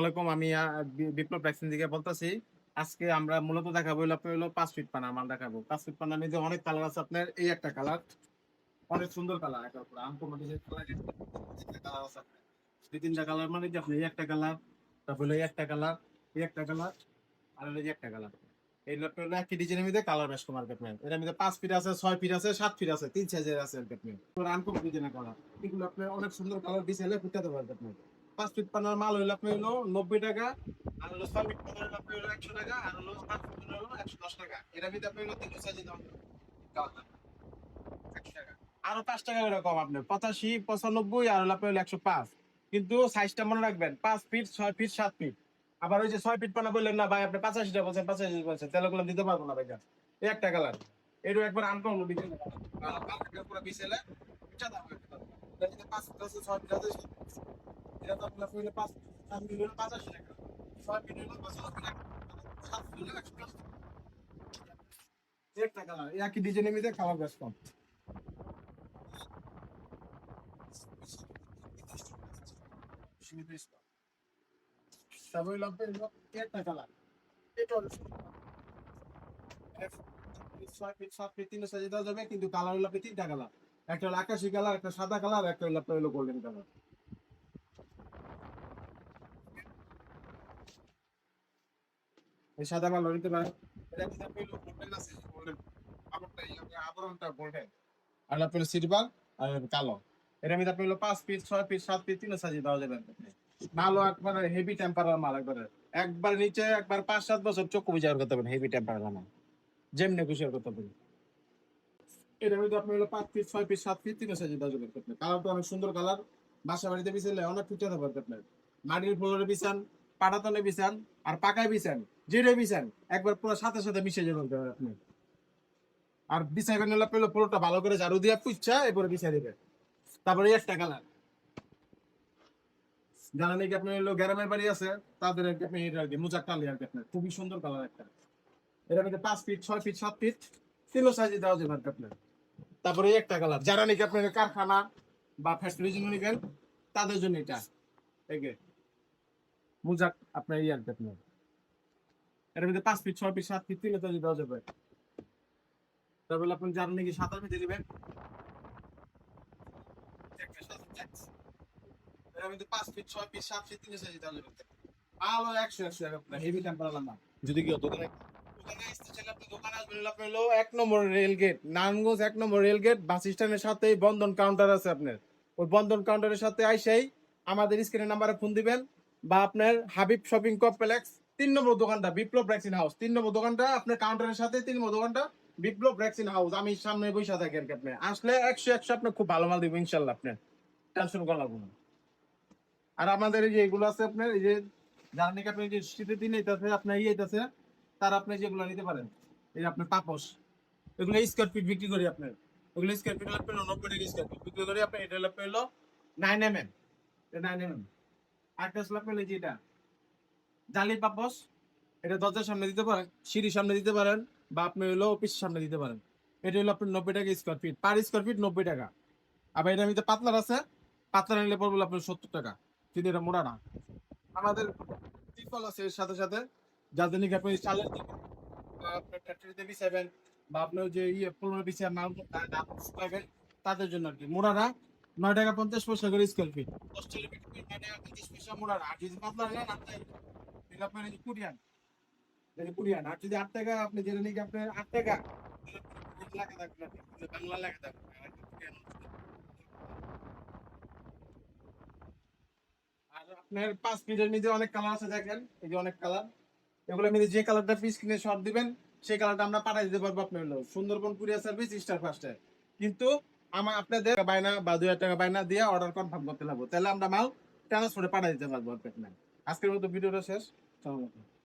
আলাইকুম, আমি বিপ্লব ভ্যাকসিন বলতেছি। আজকে আমরা মূলত দেখাবো পাঁচ ফিট পানা মাল দেখাবো। পাঁচ ফিট মধ্যে অনেক কালার আছে আপনার, এই একটা কালার অনেক সুন্দর কালার একটা পুরো আনকমন ডিজাইন কালার দুই, তিনটা কালার মানে যে এই একটা কালার তারপর এই একটা কালার এই একটা কালার আর এই একটা কালার এই হলো একই ডিজাইনের মধ্যে কালার বেশ মার্কেট এর মধ্যে পাঁচ ফিট আছে, ছয় ফিট আছে, সাত ফিট আছে, তিন সাইজের আছে মার্কেট ম্যান ডিজাইনের কালার এগুলো আপনার অনেক সুন্দর কালার ডিজাইনে ফুটাতে পারবেন পাঁচ ফিট পানার মাল হইল আপনি হলো নব্বই টাকা, আর হলো ছয় ফিট পানার আপনি হলো একশো টাকা, আর হলো পাঁচ ফিট পানার হলো একশো দশ টাকা। এর ভিতরে আপনি হলো তিনশো সাইজে আরও পাঁচ টাকা করে কম আপনার। পঁচাশি, পঁচানব্বই, আর হলো আপনি হলো একশো পাঁচ। কিন্তু সাইজটা মনে রাখবেন, পাঁচ ফিট ছয় ফিট সাত ফিট আবার ওই যে ছয় ফিট পানা বললেন না, ভাই, আপনি পঁচাশিটা বলছেন পঁচাশি বলছেন, তাহলে ওগুলো দিতে পারব না, ভাই এই একটা কালার। এরও একবার আনকম ডিজাইন পুরো এটা দাম পাঁচ ছয় ফিট এটা তো আপনার পড়লে পাঁচ পঁচাশি টাকা। ছয় পঁচানব্বই টাকা। সাত হলো একশো টাকা। একটা একই বেশ কম। একটা কালার সাত দেওয়া যাবে, কিন্তু কালার হলো তিনটা কালার। একটা আকাশি কালার, একটা সাদা কালার একটা হলো গোল্ডেন কালার। সাদা কালার নিতে পারেন এটা কিন্তু আপনি গোল্ডেন আছে গোল্ডেন কাপড়টা আবরণটা গোল্ডেন আর আপনার সিলভার আর কালো। এটা মধ্যে আপনি পাঁচ পিস ছয় পিস সাত পিস তিনটা সাইজে দেওয়া যাবে মালও একবার হেভি টেম্পারার মাল একবার। একবার নিচে একবার পাঁচ সাত বছর চক্ষু বুঝার করতে পারেন হেভি টেম্পারার মাল। যেমনি খুশি আর করতে পারেন এটার মধ্যে আপনি হলো পাঁচ পিস ছয় পিস সাত পিস তিন সাইজে দেওয়া যাবে কালারটা অনেক সুন্দর কালার। বাসা বাড়িতে বিছালে অনেক ফিটাতে পারবে আপনার। মাটির ফ্লোরে বিছান পাটাতনে বিছান আর পাকায় বিছান। যেটা বিছান একবার পুরো সাথে সাথে মিশে যাবে আপনি আর বিছাইবেন হলো পেল, পুরোটা ভালো করে ঝাড়ু দিয়ে পুচ্ছা এরপরে বিছাই দিবে। তারপরে একটা কালার। যারা নাকি আপনার হলো গ্রামের বাড়ি আছে, তাদের আপনি এটা আর কি মোজাক টালি আর আপনার, খুবই সুন্দর কালার একটা। এটা মধ্যে পাঁচ ফিট ছয় ফিট সাত ফিট তিনও সাইজে দেওয়া যাবে আর কি আপনার। তারপরে একটা কালার। যারা নাকি আপনার কারখানা বা ফ্যাক্টরির জন্য নিবেন, তাদের জন্য এটা। মোজাক আপনার ইয়ে আর আপনার। এটার মধ্যে পাঁচ ফিট ছয় ফিট সাত ফিট তিনও সাইজে দেওয়া যাবে। তারপরে আপনি যারা নাকি সাঁতার মধ্যে দিবেন। পাঁচ ফিট ছয় ফিট সাত ফিট তিনও সাইজে দেওয়া যাবে। আলো একশো একশো হেভি টেম্পার না। যদি কেউ দোকানে দোকানে আসতে চাইলে আপনি দোকানে আসবেন হলো আপনার হলো এক নম্বর রেল গেট নারায়ণগঞ্জ এক নম্বর রেল গেট বাস স্ট্যান্ডের সাথেই বন্ধন কাউন্টার আছে আপনার। ওই বন্ধন কাউন্টারের সাথে আইসাই আমাদের স্ক্রিনের নাম্বারে ফোন দিবেন বা আপনার হাবিব শপিং কমপ্লেক্স তিন নম্বর দোকানটা বিপ্লব ভ্যাকসিন হাউস। তিন নম্বর দোকানটা, আপনার কাউন্টারের সাথে তিন নম্বর দোকানটা বিপ্লব ভ্যাকসিন হাউস। আমি সামনে বসে থাকি আর কি আপনি আসলে একশো একশো আপনার খুব ভালো মাল দিব, ইনশাল্লাহ আপনার। টেনশন করা লাগবে না। আর আমাদের এই যে এগুলো আছে আপনার, এই যে যারা নাকি আপনি যে শীতের দিনে এইটাছে আপনার ইয়ে এইটাছে তার আপনি যেগুলো নিতে পারেন। এই আপনার পাপস এগুলো স্কোয়ার ফিট বিক্রি করি আপনার। ওগুলো স্কোয়ার ফিট আপনার নব্বই টাকা স্কোয়ার ফিট বিক্রি করি আপনার, এটা আপনার হলো nine M M nine M M আপনার এই যে এটা জালি পাপস এটা দরজার সামনে দিতে পারেন, সিঁড়ির সামনে দিতে পারেন, বা আপনি হলো অফিসের সামনে দিতে পারেন। এটা হলো আপনার নব্বই টাকা square feet per square feet নব্বই টাকা। আবার এটা মধ্যে পাতলার আছে। পাতলা নিলে পড়বে আপনার সত্তর টাকা। কিন্তু এটা মোড়া না। আমাদের ত্রিফল আছে এর সাথে সাথে। যাদের নাকি আপনি চালের আপনার ফ্যাক্টরিতে বিছাবেন বা আপনার যে ইয়ে পুরোনো মাল পাবেন তাদের জন্য আর কি। মোড়ারা নয় টাকা পঞ্চাশ পয়সা করে স্কোয়ার ফিট দশ নয় টাকা পঞ্চাশ পয়সা মোড়ারা আর যদি পাতলা নেন আট তাহলে আপনার আর যদি আট টাকা আপনি আপনার আট টাকা বাংলা লেখা থাকবে আপনার পাঁচ মিনিটের মধ্যে অনেক কালার আছে, দেখেন, এই যে অনেক কালার এগুলোর মধ্যে যে কালারটা পিস কিনে শর্ট দিবেন, সেই কালারটা আমরা পাঠাই দিতে পারব আপনার সুন্দরবন কুরিয়ার সার্ভিস স্টার ফার্স্টে কিন্তু আমার আপনাদের বাইনা বা দুই হাজার টাকা বাইনা দিয়ে অর্ডার কনফার্ম করতে লাগবো। তাহলে আমরা মাল ট্রান্সফারে পাঠিয়ে দিতে পারব আপনার আজকের মতো ভিডিওটা শেষ। Tahu.